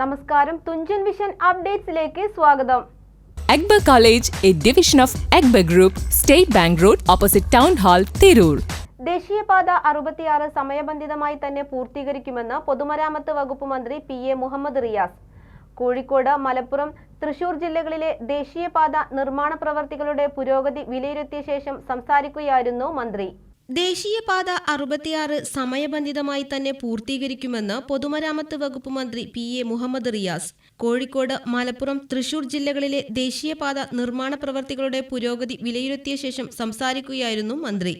നമസ്കാരം. തുഞ്ചൻ വിഷൻ അപ്ഡേറ്റ്സിലേക്ക് സ്വാഗതം. Akbar college A division of Akbar group state bank road opposite town hall Tirur. ദേശീയപാത അറുപത്തിയാറ് സമയബന്ധിതമായി തന്നെ പൂർത്തീകരിക്കുമെന്ന് പൊതുമരാമത്ത് വകുപ്പ് മന്ത്രി പി എ മുഹമ്മദ് റിയാസ്. കോഴിക്കോട് മലപ്പുറം തൃശൂർ ജില്ലകളിലെ ദേശീയപാത നിർമ്മാണ പ്രവർത്തികളുടെ പുരോഗതി വിലയിരുത്തിയ ശേഷം സംസാരിക്കുകയായിരുന്നു മന്ത്രി. ദേശീയപാത അറുപത്തിയാറ് സമയബന്ധിതമായി തന്നെ പൂർത്തീകരിക്കുമെന്ന് പൊതുമരാമത്ത് വകുപ്പ് മന്ത്രി പി എ മുഹമ്മദ് റിയാസ്. കോഴിക്കോട് മലപ്പുറം തൃശൂർ ജില്ലകളിലെ ദേശീയപാത നിർമ്മാണ പ്രവർത്തികളുടെ പുരോഗതി വിലയിരുത്തിയ ശേഷം സംസാരിക്കുകയായിരുന്നു മന്ത്രി.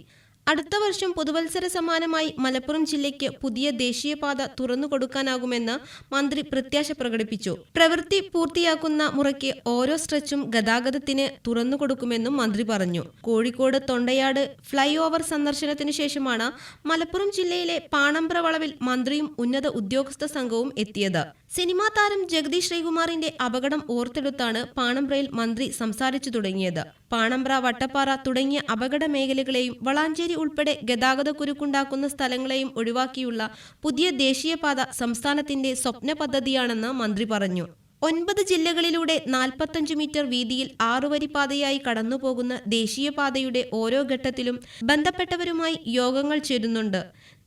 അടുത്ത വർഷം പുതുവത്സര സമാനമായി മലപ്പുറം ജില്ലയ്ക്ക് പുതിയ ദേശീയപാത തുറന്നുകൊടുക്കാനാകുമെന്ന് മന്ത്രി പ്രത്യാശ പ്രകടിപ്പിച്ചു. പ്രവൃത്തി പൂർത്തിയാക്കുന്ന മുറയ്ക്ക് ഓരോ സ്ട്രെച്ചും ഗതാഗതത്തിന് തുറന്നുകൊടുക്കുമെന്നും മന്ത്രി പറഞ്ഞു. കോഴിക്കോട് തൊണ്ടയാട് ഫ്ലൈ ഓവർ സന്ദർശനത്തിനു ശേഷമാണ് മലപ്പുറം ജില്ലയിലെ പാണമ്പ്ര വളവിൽ മന്ത്രിയും ഉന്നത ഉദ്യോഗസ്ഥ സംഘവും എത്തിയത്. സിനിമാ താരം ജഗദീഷ് ശ്രീകുമാറിന്റെ അപകടം ഓർത്തെടുത്താണ് പാണമ്പ്രയിൽ മന്ത്രി സംസാരിച്ചു തുടങ്ങിയത്. പാണമ്പ്ര വട്ടപ്പാറ തുടങ്ങിയ അപകട മേഖലകളെയും വളാഞ്ചേരി ഉൾപ്പെടെ ഗതാഗത കുരുക്കുണ്ടാക്കുന്ന സ്ഥലങ്ങളെയും ഒഴിവാക്കിയുള്ള പുതിയ ദേശീയപാത സംസ്ഥാനത്തിന്റെ സ്വപ്ന പദ്ധതിയാണെന്ന് മന്ത്രി പറഞ്ഞു. ഒൻപത് ജില്ലകളിലൂടെ നാൽപ്പത്തഞ്ച് മീറ്റർ വീതിയിൽ ആറുവരി പാതയായി കടന്നുപോകുന്ന ദേശീയപാതയുടെ ഓരോ ഘട്ടത്തിലും ബന്ധപ്പെട്ടവരുമായി യോഗങ്ങൾ ചേരുന്നുണ്ട്.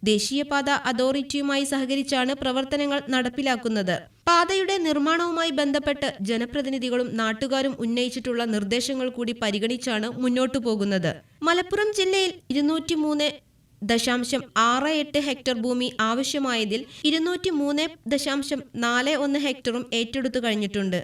ദേശീയപാത അതോറിറ്റിയുമായി സഹകരിച്ചാണ് പ്രവർത്തനങ്ങൾ നടപ്പിലാക്കുന്നത്. പാതയുടെ നിർമ്മാണവുമായി ബന്ധപ്പെട്ട് ജനപ്രതിനിധികളും നാട്ടുകാരും ഉന്നയിച്ചിട്ടുള്ള നിർദ്ദേശങ്ങൾ കൂടി പരിഗണിച്ചാണ് മുന്നോട്ടു പോകുന്നത്. മലപ്പുറം ജില്ലയിൽ ഇരുന്നൂറ്റി മൂന്ന് ദശാംശം ആറ് എട്ട് ഹെക്ടർ ഭൂമി ആവശ്യമായതിൽ ഇരുന്നൂറ്റി മൂന്ന് ദശാംശം നാല് ഒന്ന് ഹെക്ടറും ഏറ്റെടുത്തു കഴിഞ്ഞിട്ടുണ്ട്.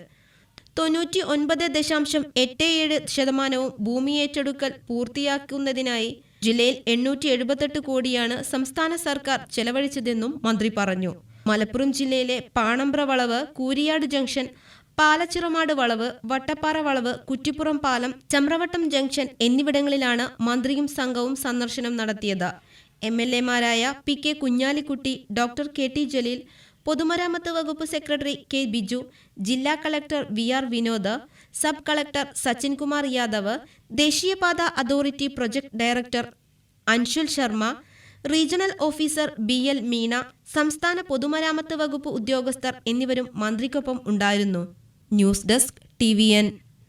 തൊണ്ണൂറ്റി ഒൻപത് ദശാംശം എട്ട് ഏഴ് ശതമാനവും ഭൂമി ഏറ്റെടുക്കൽ പൂർത്തിയാക്കുന്നതിനായി ജില്ലയിൽ എണ്ണൂറ്റി എഴുപത്തെട്ട് കോടിയാണ് സംസ്ഥാന സർക്കാർ ചെലവഴിച്ചതെന്നും മന്ത്രി പറഞ്ഞു. മലപ്പുറം ജില്ലയിലെ പാണമ്പ്ര വളവ് കൂരിയാട് ജംഗ്ഷൻ പാലച്ചിറമാട് വളവ് വട്ടപ്പാറ വളവ് കുറ്റിപ്പുറം പാലം ചമ്രവട്ടം ജംഗ്ഷൻ എന്നിവിടങ്ങളിലാണ് മന്ത്രിയും സംഘവും സന്ദർശനം നടത്തിയത്. M L എമാരായ P K Kunhalikutty doctor K T Jaleel പൊതുമരാമത്ത് വകുപ്പ് സെക്രട്ടറി കെ ബിജു ജില്ലാ collector V R Vinod sub collector Sachin Kumar Yadav ദേശീയപാത authority project director Anshul Sharma regional officer B L Meena സംസ്ഥാന പൊതുമരാമത്ത് വകുപ്പ് ഉദ്യോഗസ്ഥർ എന്നിവരും മന്ത്രിക്കൊപ്പം ഉണ്ടായിരുന്നു. News desk T